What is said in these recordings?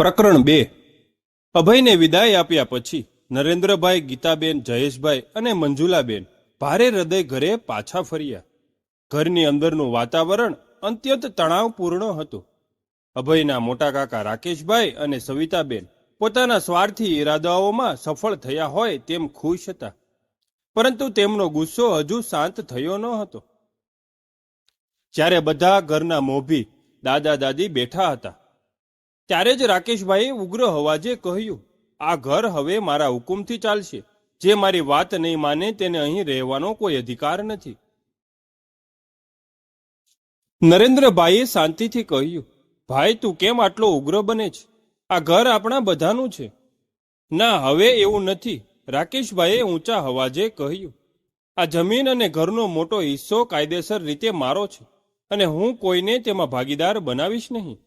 પ્રકરણ બે. અભયને વિદાય આપ્યા પછી નરેન્દ્રભાઈ, ગીતાબેન, જયેશભાઈ અને મંજુલાબેન ભારે હૃદય ઘરે પાછા ફર્યા. ઘરની અંદરનું વાતાવરણ અત્યંત તણાવપૂર્ણ હતું. અભયના મોટા કાકા રાકેશભાઈ અને સવિતાબેન પોતાના સ્વાર્થી ઈરાદાઓમાં સફળ થયા હોય તેમ ખુશ હતા. પરંતુ તેમનો ગુસ્સો હજુ શાંત થયો ન હતો. જ્યારે બધા ઘરના મોભી દાદા દાદી બેઠા હતા. ત્યારે જ રાકેશભાઈએ ઉગ્ર હવાજે કહ્યું, આ ઘર હવે મારા હુકુમથી ચાલશે. જે મારી વાત નહીં માને તેને અહીં રહેવાનો કોઈ અધિકાર નથી. નરેન્દ્રભાઈએ શાંતિથી કહ્યું, ભાઈ, તું કેમ આટલો ઉગ્ર બને છે? આ ઘર આપણા બધાનું છે. ના, હવે એવું નથી, રાકેશભાઈએ ઊંચા હવાજે કહ્યું, આ જમીન અને ઘરનો મોટો હિસ્સો કાયદેસર રીતે મારો છે અને હું કોઈને તેમાં ભાગીદાર બનાવીશ નહીં.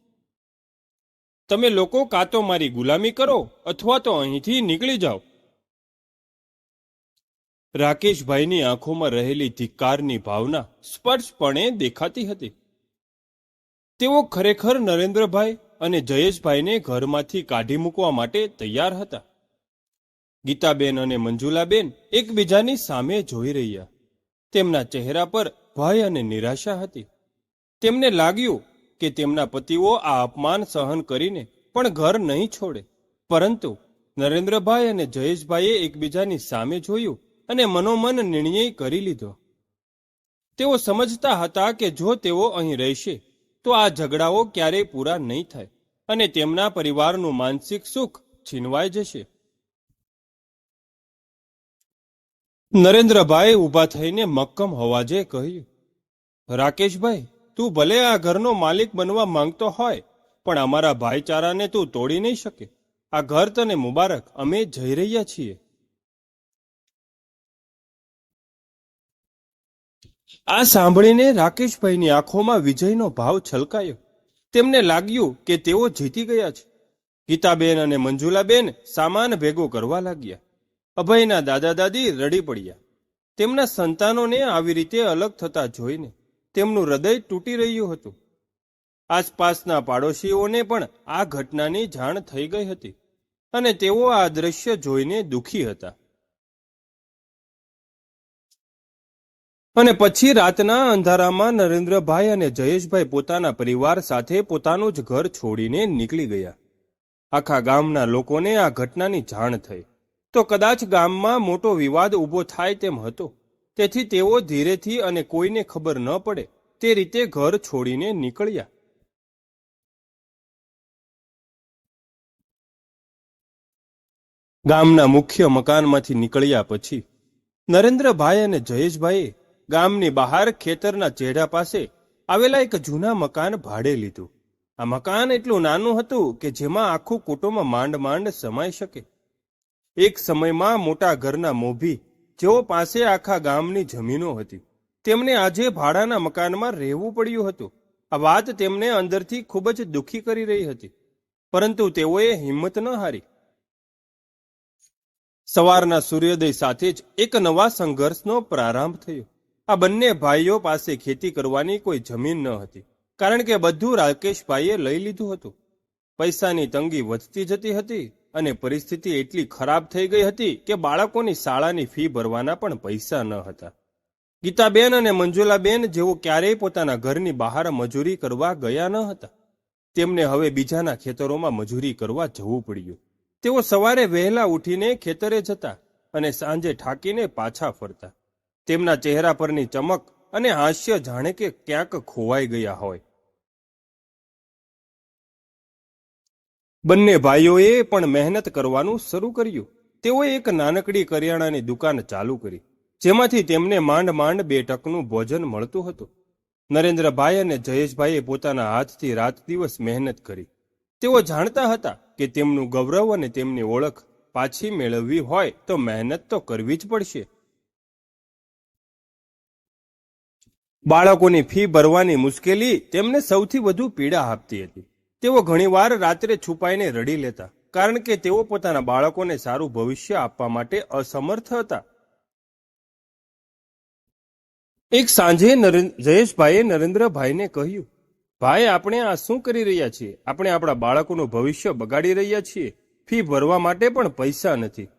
તમે લોકો કાં તો મારી ગુલામી કરો અથવા તો અહીંથી નીકળી જાઓ. રાકેશભાઈની આંખોમાં રહેલી ધિક્કારની ભાવના સ્પષ્ટપણે દેખાતી હતી. તેઓ ખરેખર નરેન્દ્રભાઈ અને જયેશભાઈને ઘરમાંથી કાઢી મૂકવા માટે તૈયાર હતા. ગીતાબેન અને મંજુલાબેન એકબીજાની સામે જોઈ રહ્યા. તેમના ચહેરા પર ભય અને નિરાશા હતી. તેમને લાગ્યું કે તેમના પતિઓ આ અપમાન સહન કરીને પણ ઘર નહીં છોડે. પરંતુ નરેન્દ્રભાઈ અને જયેશભાઈએ એકબીજાની સામે જોયું અને મનોમન નિર્ણય કરી લીધો. તેઓ સમજતા હતા કે જો તેઓ અહીં રહેશે, તો આ ઝઘડાઓ ક્યારેય પૂરા નહીં થાય અને તેમના પરિવારનું માનસિક સુખ છીનવાઈ જશે. નરેન્દ્રભાઈ ઊભા થઈને મક્કમ હોવાજે કહ્યું, રાકેશભાઈ તું ભલે આ ઘરનો માલિક બનવા માંગતો હોય, પણ અમારા ભાઈચારાને તું તોડી નહીં શકે. આ ઘર તને મુબારક, અમે જઈ રહ્યા છીએ. આ સાંભળીને રાકેશભાઈની આંખોમાં વિજયનો ભાવ છલકાયો. તેમને લાગ્યું કે તેઓ જીતી ગયા છે. ગીતાબેન અને મંજુલાબેન સામાન ભેગો કરવા લાગ્યા. અભયના દાદા દાદી રડી પડ્યા. તેમના સંતાનોને આવી રીતે અલગ થતા જોઈને તેમનું હૃદય તૂટી રહ્યું હતું. આસપાસના પાડોશીઓને પણ આ ઘટનાની જાણ થઈ ગઈ હતી અને તેઓ આ દ્રશ્ય જોઈને દુખી હતા. અને પછી રાતના અંધારામાં નરેન્દ્રભાઈ અને જયેશભાઈ પોતાના પરિવાર સાથે પોતાનું જ ઘર છોડીને નીકળી ગયા. આખા ગામના લોકોને આ ઘટનાની જાણ થઈ. તો કદાચ ગામમાં મોટો વિવાદ ઊભો થાય તેમ હતો. તેથી તેઓ ધીરેથી અને કોઈને ખબર ન પડે. તે રીતે ઘર છોડીને નીકળ્યા. ગામના મુખ્ય મકાનમાંથી નીકળ્યા પછી નરેન્દ્રભાઈ અને જયેશભાઈએ ગામની બહાર ખેતરના ચેડા પાસે આવેલા એક જૂના મકાન ભાડે લીધું. આ મકાન એટલું નાનું હતું કે જેમાં આખું કુટુંબ માંડ માંડ સમાઈ શકે. એક સમયમાં મોટા ઘરના મોભી જેઓ પાસે આખા ગામની જમીનો હતી. તેમને આજે ભાડાના મકાનમાં રહેવું પડ્યું હતું. આ વાત તેમને અંદરથી ખૂબ જ દુઃખી કરી રહી હતી. પરંતુ તેઓએ હિંમત ન હારી. સવારના સૂર્યોદય સાથે જ એક નવા સંઘર્ષનો પ્રારંભ થયો. આ બંને ભાઈઓ પાસે ખેતી કરવાની કોઈ જમીન ન હતી, કારણ કે બધું રાકેશભાઈએ લઈ લીધું હતું. પૈસાની તંગી વધતી જતી હતી અને પરિસ્થિતિ એટલી ખરાબ થઈ ગઈ હતી કે બાળકોની શાળાની ફી ભરવાના પણ પૈસા ન હતા. ગીતાબેન અને મંજુલાબેન જેઓ ક્યારેય પોતાના ઘરની બહાર મજૂરી કરવા ગયા ન હતા. તેમને હવે બીજાના ખેતરોમાં મજૂરી કરવા જવું પડ્યું. તેઓ સવારે વહેલા ઉઠીને ખેતરે જતા અને સાંજે ઠાકીને પાછા ફરતા. તેમના ચહેરા પરની ચમક અને હાસ્ય જાણે કે ક્યાંક ખોવાઈ ગયા હોય. બંને ભાઈઓએ પણ મહેનત કરવાનું શરૂ કર્યું. તેઓએ એક નાનકડી કરિયાણાની દુકાન ચાલુ કરી, જેમાંથી તેમને માંડ માંડ બે ટકનું ભોજન મળતું હતું. નરેન્દ્રભાઈ અને જયેશભાઈએ પોતાના હાથથી રાત દિવસ મહેનત કરી. તેઓ જાણતા હતા કે તેમનું ગૌરવ અને તેમની ઓળખ પાછી મેળવવી હોય તો મહેનત તો કરવી જ પડશે. બાળકોની ફી ભરવાની મુશ્કેલી તેમને સૌથી વધુ પીડા આપતી હતી. તેઓ ઘણીવાર રાત્રે છુપાઈને રડી લેતા, કારણ કે તેઓ પોતાના બાળકોને સારું ભવિષ્ય આપવા માટે અસમર્થ હતા. એક સાંજે જયેશભાઈએ નરેન્દ્રભાઈને કહ્યું, ભાઈ, આપણે આ શું કરી રહ્યા છીએ? આપણે આપણા બાળકોનું ભવિષ્ય બગાડી રહ્યા છીએ. ફી ભરવા માટે પણ પૈસા નથી.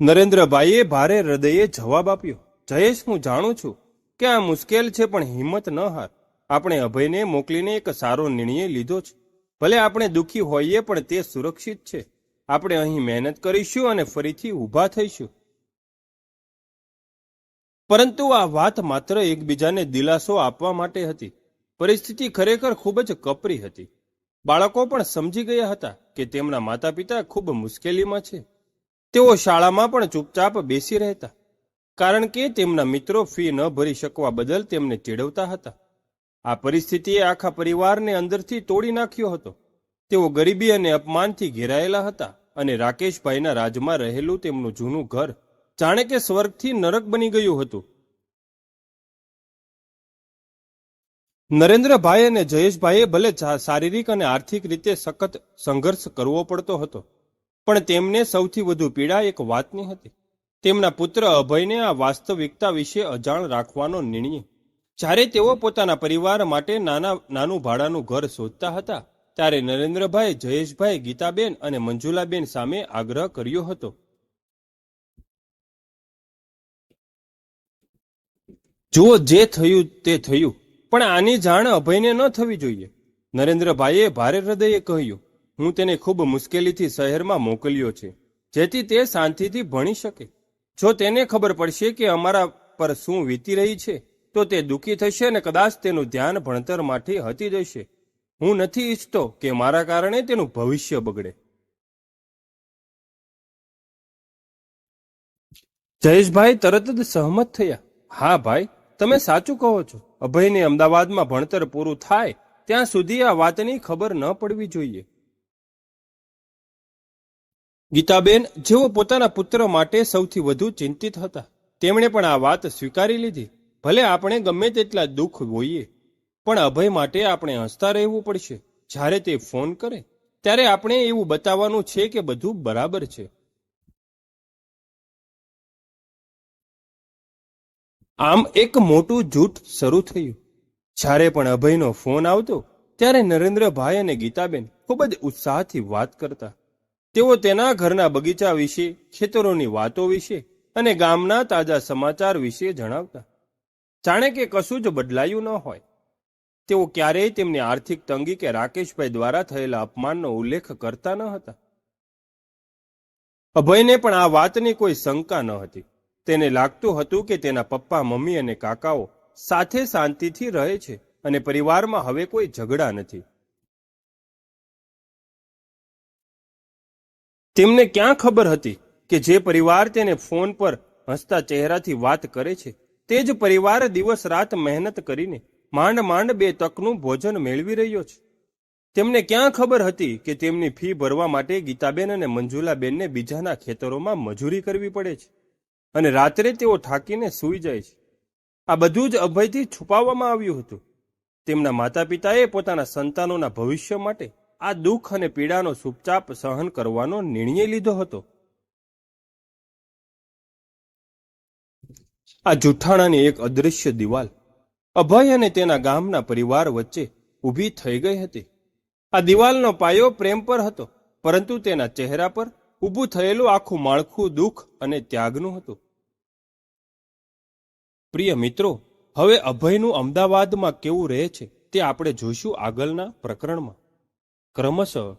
નરેન્દ્રભાઈએ ભારે હૃદયે જવાબ આપ્યો, જયેશ, હું જાણું છું કે આ મુશ્કેલ છે, પણ હિંમત ન હાર. આપણે અભયને મોકલીને એક સારો નિર્ણય લીધો છે. ભલે આપણે દુઃખી હોઈએ, પણ તે સુરક્ષિત છે. આપણે અહીં મહેનત કરીશું અને ફરીથી ઊભા થઈશું. પરંતુ આ વાત માત્ર એકબીજાને દિલાસો આપવા માટે હતી. પરિસ્થિતિ ખરેખર ખૂબ જ કપરી હતી. બાળકો પણ સમજી ગયા હતા કે તેમના માતા પિતા ખૂબ મુશ્કેલીમાં છે. તેઓ શાળામાં પણ ચૂપચાપ બેસી રહેતા. કારણ કે તેમના મિત્રો ફી ન ભરી શકવા બદલ તેમને ચીડવતા હતા. આ પરિસ્થિતિએ આખા પરિવારને અંદરથી તોડી નાખ્યો હતો. તેઓ ગરીબી અને અપમાનથી ઘેરાયેલા હતા અને રાકેશભાઈના રાજમાં રહેલું તેમનું જૂનું ઘર જાણે કે સ્વર્ગથી નરક બની ગયું હતું. નરેન્દ્રભાઈ અને જયેશભાઈએ ભલે શારીરિક અને આર્થિક રીતે સખત સંઘર્ષ કરવો પડતો હતો, પણ તેમને સૌથી વધુ પીડા એક વાતની હતી. તેમના પુત્ર અભયને આ વાસ્તવિકતા વિશે અજાણ રાખવાનો નિર્ણય જ્યારે તેઓ પોતાના પરિવાર માટે નાના નાનું ભાડાનું ઘર શોધતા હતા, ત્યારે નરેન્દ્રભાઈ, જયેશભાઈ, ગીતાબેન અને મંજુલાબેન સામે આગ્રહ કર્યો હતો. જુઓ, જે થયું તે થયું, પણ આની જાણ અભયને ન થવી જોઈએ. નરેન્દ્રભાઈએ ભારે હૃદયે કહ્યું, હું તેને ખૂબ મુશ્કેલીથી શહેરમાં મોકલ્યો છે, જેથી તે શાંતિથી ભણી શકે. જો તેને ખબર પડશે કે અમારા પર શું વીતી રહી છે તો તે દુઃખી થશે અને કદાચ તેનું ધ્યાન ભણતરમાંથી હટી જશે. હું નથી ઈચ્છતો કે મારા કારણે તેનું ભવિષ્ય બગડે. જયેશભાઈ તરત જ સહમત થયા. હા ભાઈ, તમે સાચું કહો છો. અભયને અમદાવાદમાં ભણતર પૂરું થાય, ત્યાં સુધી આ વાતની ખબર ન પડવી જોઈએ. ગીતાબેન જેઓ પોતાના પુત્ર માટે સૌથી વધુ ચિંતિત હતા. તેમણે પણ આ વાત સ્વીકારી લીધી. ભલે આપણે ગમે તેટલા દુઃખ હોઈએ, પણ અભય માટે આપણે હસતા રહેવું પડશે. જ્યારે તે ફોન કરે, ત્યારે આપણે એવું બતાવવાનું છે કે બધું બરાબર છે. આમ એક મોટું જૂઠ શરૂ થયું. જ્યારે પણ અભયનો ફોન આવતો, ત્યારે નરેન્દ્રભાઈ અને ગીતાબેન ખૂબ જ ઉત્સાહથી વાત કરતા. તેઓ તેના ઘરના બગીચા વિશે, ખેતરોની વાતો વિશે અને ગામના તાજા સમાચાર વિશે જણાવતા. જાણે કે કશું જ બદલાયું ન હોય. તેઓ ક્યારેય તેમની આર્થિક તંગી કે રાકેશભાઈ દ્વારા થયેલા અપમાનનો ઉલ્લેખ કરતા ન હતા. અભયને પણ આ વાતની કોઈ શંકા ન હતી. તેને લાગતું હતું કે તેના પપ્પા, મમ્મી અને કાકાઓ સાથે શાંતિથી રહે છે અને પરિવારમાં હવે કોઈ ઝઘડા નથી. તેમને ક્યાં ખબર હતી કે જે પરિવાર તેને ફોન પર હસતા ચહેરાથી વાત કરે છે? તે જ પરિવાર દિવસ રાત મહેનત કરીને માંડ માંડ બે તકનું ભોજન મેળવી રહ્યો છે. તેમને ક્યાં ખબર હતી કે તેમની ફી ભરવા માટે ગીતાબેન અને મંજુલાબેનને બીજાના ખેતરોમાં મજૂરી કરવી પડે છે અને રાત્રે તેઓ થાકીને સૂઈ જાય છે. આ બધું જ અભયથી છુપાવવામાં આવ્યું હતું. તેમના માતા પિતાએ પોતાના સંતાનોના ભવિષ્ય માટે આ દુઃખ અને પીડાનો સુપચાપ સહન કરવાનો નિર્ણય લીધો હતો. આ જુઠ્ઠાણાની એક અદૃશ્ય દિવાલ. અભય અને તેના ગામના પરિવાર વચ્ચે ઊભી થઈ ગઈ હતી. આ દિવાલનો પાયો પ્રેમ પર હતો, પરંતુ તેના ચહેરા પર ઊભું થયેલું આખું માળખું દુઃખ અને ત્યાગનું હતું. પ્રિય મિત્રો, હવે અભયનું અમદાવાદમાં કેવું રહે છે તે આપણે જોઈશું આગળના પ્રકરણમાં. ક્રમશઃ